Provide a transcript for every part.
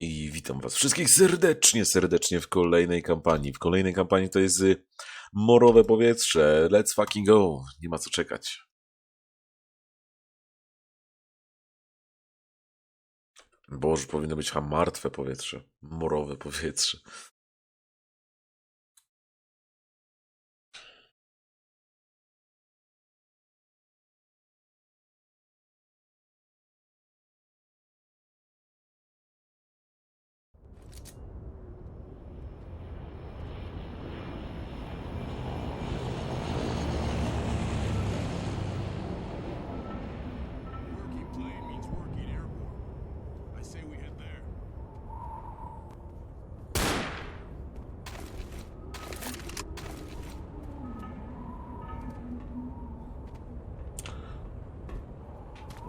I witam was wszystkich serdecznie, serdecznie w kolejnej kampanii. W kolejnej kampanii to jest y, morowe powietrze. Let's fucking go. Nie ma co czekać. Boże, powinno być chyba martwe powietrze. Morowe powietrze.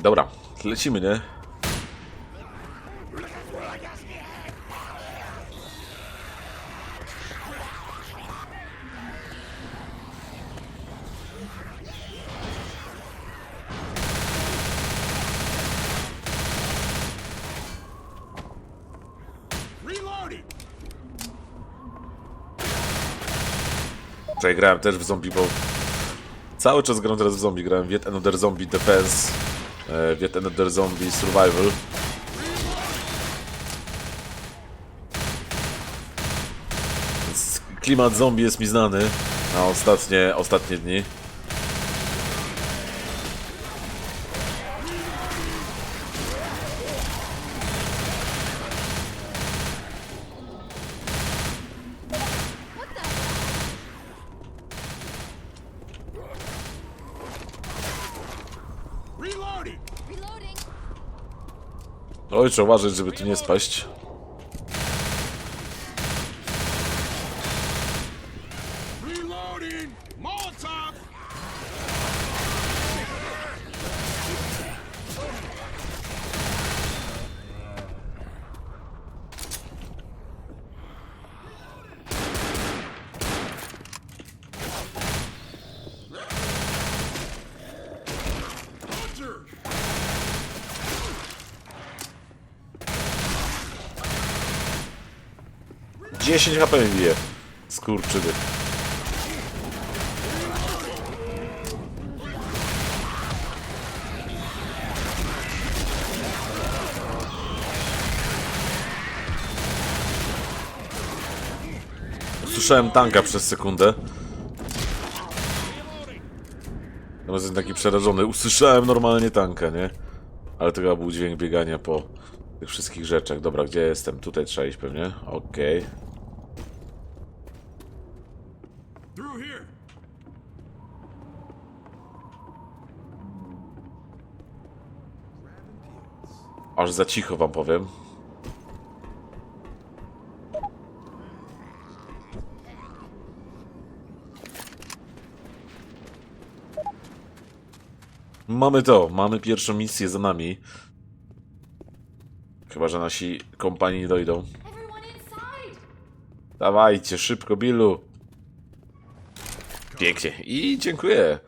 Dobra, lecimy, nie? Czekaj, grałem też w zombie, bo cały czas gram teraz w zombie. Grałem w Yet Another Zombie Defense, e, w Yet Another Zombie Survival. Klimat zombie jest mi znany na ostatnie, ostatnie dni. Oj, trzeba uważać, żeby tu nie spaść. 10 HP mi bije. Skurczydy. Słyszałem tanka przez sekundę. No jestem taki przerażony. Usłyszałem normalnie tanka, nie? Ale to chyba był dźwięk biegania po tych wszystkich rzeczach. Dobra, gdzie jestem? Tutaj trzeba iść pewnie. Okej. Here! Aż za cicho wam powiem. Mamy to, mamy pierwszą misję za nami. Chyba, że nasi kompanii dojdą. Dawajcie, szybko, Billu. Pięknie. I dziękuję.